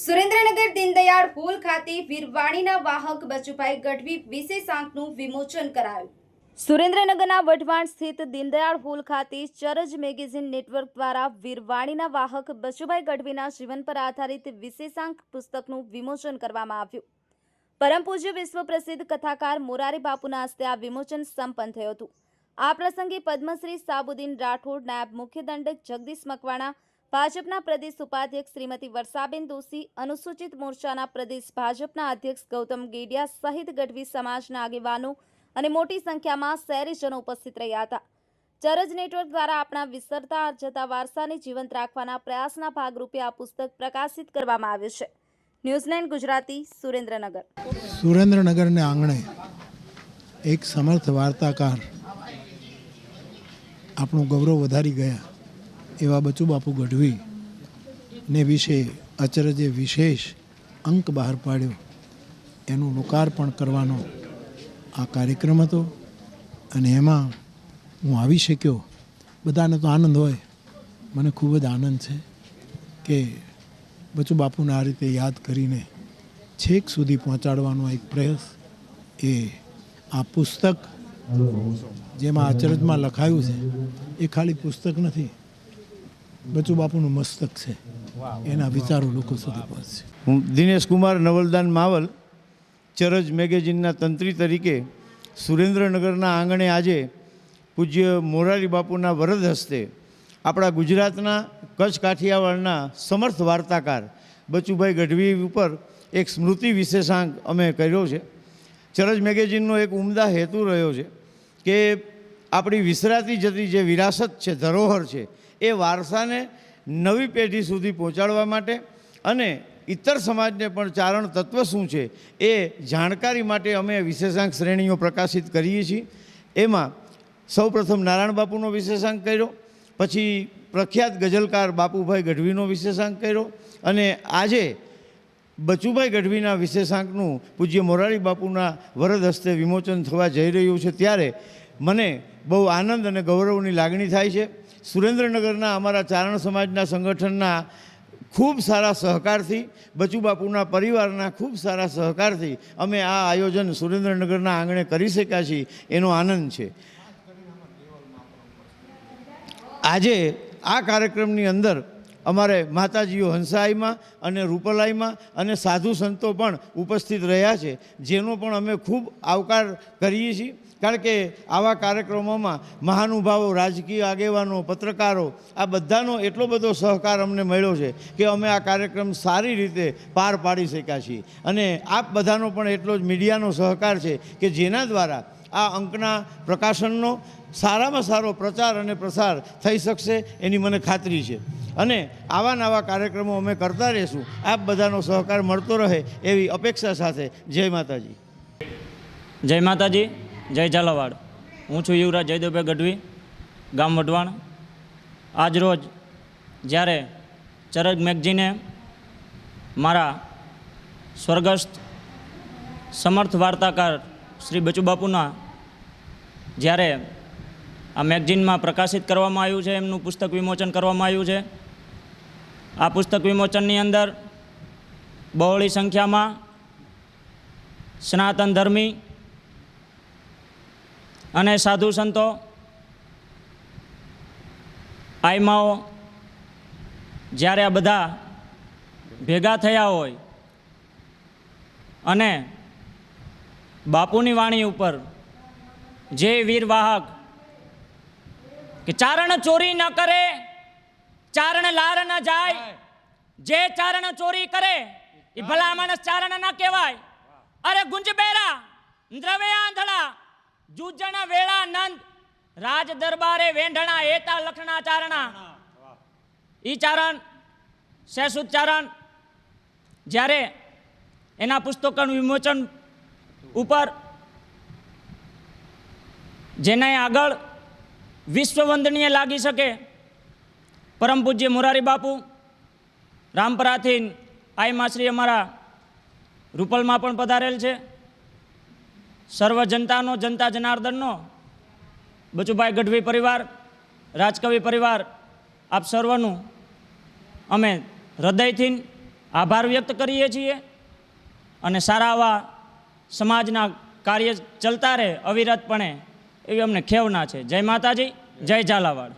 Surendranagar Deendayal hall ખાતે વીરવાણીના વાહક બચુભાઈ ગઢવી વિશેષાંકનું વિમોચન કરાયું. સુરેન્દ્રનગરના વઢવાણ સ્થિત દીનદયાળ હોલ ખાતે ચરજ મેગેઝિન નેટવર્ક દ્વારા વીરવાણીના વાહક બચુભાઈ ગઢવીના જીવન પર આધારિત વિશેષાંક પુસ્તકનું વિમોચન કરવામાં આવ્યું. પરમ પૂજ્ય વિશ્વ પ્રસિદ્ધ કથાકાર મોરારી બાપુના હસ્તે આ વિમોચન સંપન્ન થયું હતું. આ પ્રસંગે પદ્મશ્રી સાબુદ્દીન રાઠોડ, નાયબ મુખ્ય દંડક જગદીશ મકવાણા ભાજપના પ્રદેશ ઉપાધ્યક્ષ શ્રીમતી વર્ષાબેન દોશી, અનુસૂચિત મોરચાના પ્રદેશ ભાજપના અધ્યક્ષ ગૌતમ ગેડિયા સહિત ગઢવી સમાજના આગેવાનો અને મોટી સંખ્યામાં શહેરીજનો ઉપસ્થિત રહ્યા હતા. ચરજ નેટવર્ક દ્વારા આપણા વિસરતા જતા વારસાને જીવંત રાખવાના પ્રયાસના ભાગરૂપે આ પુસ્તક પ્રકાશિત કરવામાં આવ્યું છે. ન્યૂઝલેન્ડ ગુજરાતી, સુરેન્દ્રનગર. સુરેન્દ્રનગરને આંગણે એક સમર્થ વાર્તાકાર આપણું ગૌરવ વધારી ગયા. એવા બચુ બાપુ ગઢવી ને વિશે અચરજે વિશેષ અંક બહાર પાડ્યો. એનું લોકાર્પણ કરવાનો આ કાર્યક્રમ હતો અને એમાં હું આવી શક્યો. બધાને તો આનંદ હોય. મને ખૂબ જ આનંદ છે કે બચુ બાપુને આ રીતે યાદ કરીને છેક સુધી પહોંચાડવાનો એક પ્રયાસ એ આ પુસ્તક જેમાં આચરજમાં લખાયું છે, એ ખાલી પુસ્તક નથી બચુ બાપુનું મસ્તક છે. એના વિચારો લોકો સુધી પહોંચશે હું દિનેશ કુમાર, નવલદાન માવલ, ચરજ મેગેઝિનના તંત્રી તરીકે સુરેન્દ્રનગરના આંગણે આજે પૂજ્ય મોરારી બાપુના વરદ હસ્તે આપણા ગુજરાતના કચ્છ કાઠિયાવાડના સમર્થ વાર્તાકાર બચુભાઈ ગઢવી ઉપર એક સ્મૃતિ વિશેષાંક અમે કર્યો છે. ચરજ મેગેઝિનનો એક ઉમદા હેતુ રહ્યો છે કે આપણી વિસરાતી જતી જે વિરાસત છે, ધરોહર છે એ વારસાને નવી પેઢી સુધી પહોંચાડવા માટે અને ઇતર સમાજને પણ ચારણ તત્વ શું છે એ જાણકારી માટે અમે વિશેષાંક શ્રેણીઓ પ્રકાશિત કરીએ છીએ. એમાં સૌપ્રથમ નારાયણ બાપુનો વિશેષાંક કર્યો, પછી પ્રખ્યાત ગઝલકાર બાપુભાઈ ગઢવીનો વિશેષાંક કર્યો અને આજે બચુભાઈ ગઢવીના વિશેષાંકનું પૂજ્ય મોરારી બાપુના વરદ હસ્તે વિમોચન થવા જઈ રહ્યું છે ત્યારે મને બહુ આનંદ અને ગૌરવની લાગણી થાય છે. સુરેન્દ્રનગરના અમારા ચારણ સમાજના સંગઠનના ખૂબ સારા સહકારથી બચુ બાપુના પરિવારના ખૂબ સારા સહકારથી અમે આ આયોજન સુરેન્દ્રનગરના આંગણે કરી શક્યા છીએ, એનો આનંદ છે. આજે આ કાર્યક્રમની અંદર અમારે માતાજીઓ હંસાઈમાં અને રૂપલાઈમાં અને સાધુ સંતો પણ ઉપસ્થિત રહ્યા છે, જેનો પણ અમે ખૂબ આવકાર કરીએ છીએ. કારણ કે આવા કાર્યક્રમોમાં મહાનુભાવો, રાજકીય આગેવાનો, પત્રકારો, આ બધાનો એટલો બધો સહકાર અમને મળ્યો છે કે અમે આ કાર્યક્રમ સારી રીતે પાર પાડી શક્યા છીએ. અને આપ બધાનો પણ એટલો જ મીડિયાનો સહકાર છે કે જેના દ્વારા આ અંકના પ્રકાશનનો સારામાં સારો પ્રચાર અને પ્રસાર થઈ શકશે એની મને ખાતરી છે. અને આવા નવા કાર્યક્રમો અમે કરતા રહીશું. આપ બધાનો સહકાર મળતો રહે એવી અપેક્ષા સાથે જય માતાજી. જય માતાજી, જય ઝાલાવાડ. હું છું યુવરાજ જયદેવભાઈ ગઢવી, ગામ વઢવાણ. આજ રોજ જ્યારે ચરજ મેગજીને મારા સ્વર્ગસ્થ સમર્થ વાર્તાકાર શ્રી બચુબાપુના જ્યારે આ મેગઝીનમાં પ્રકાશિત કરવામાં આવ્યું છે, એમનું પુસ્તક વિમોચન કરવામાં આવ્યું છે. આ પુસ્તક વિમોચનની અંદર બહોળી સંખ્યામાં સનાતન ધર્મી અને સાધુ સંતો, આઈમાઓ જ્યારે આ બધા ભેગા થયા હોય અને બાપુની વાણી ઉપર જે વીરવાહક કે ચારણ ચોરી ન કરે, ચારણ લાર ન જાય, જે ચારણ ચોરી કરે, એ ભલા માણસ ચારણ ન કહેવાય. અરે ગુંજ બેરા દ્રવે આંધળા, જુજણ વેળા નંદ, રાજ દરબારે વેંઢણા, એતા લખણા ચારણા. ઈ ચારણ, શેષુદ ચારણ, જ્યારે એના પુસ્તકોનું વિમોચન ઉપર જેને આગળ વિશ્વ વંદનીય લાગી શકે, પરમ પૂજ્ય મોરારી બાપુ રામપરાથી આઈમાશ્રી અમારા રૂપલમાં પણ પધારેલ છે. સર્વ જનતાનો, જનતા જનાર્દનનો, બચુભાઈ ગઢવી પરિવાર, રાજકવિ પરિવાર, આપ સર્વનું અમે હૃદયથી આભાર વ્યક્ત કરીએ છીએ અને સારા આવા સમાજના કાર્ય ચલતા રહે અવિરતપણે એવી અમને ખેવના છે. જય માતાજી જય ઝાલાવાડ.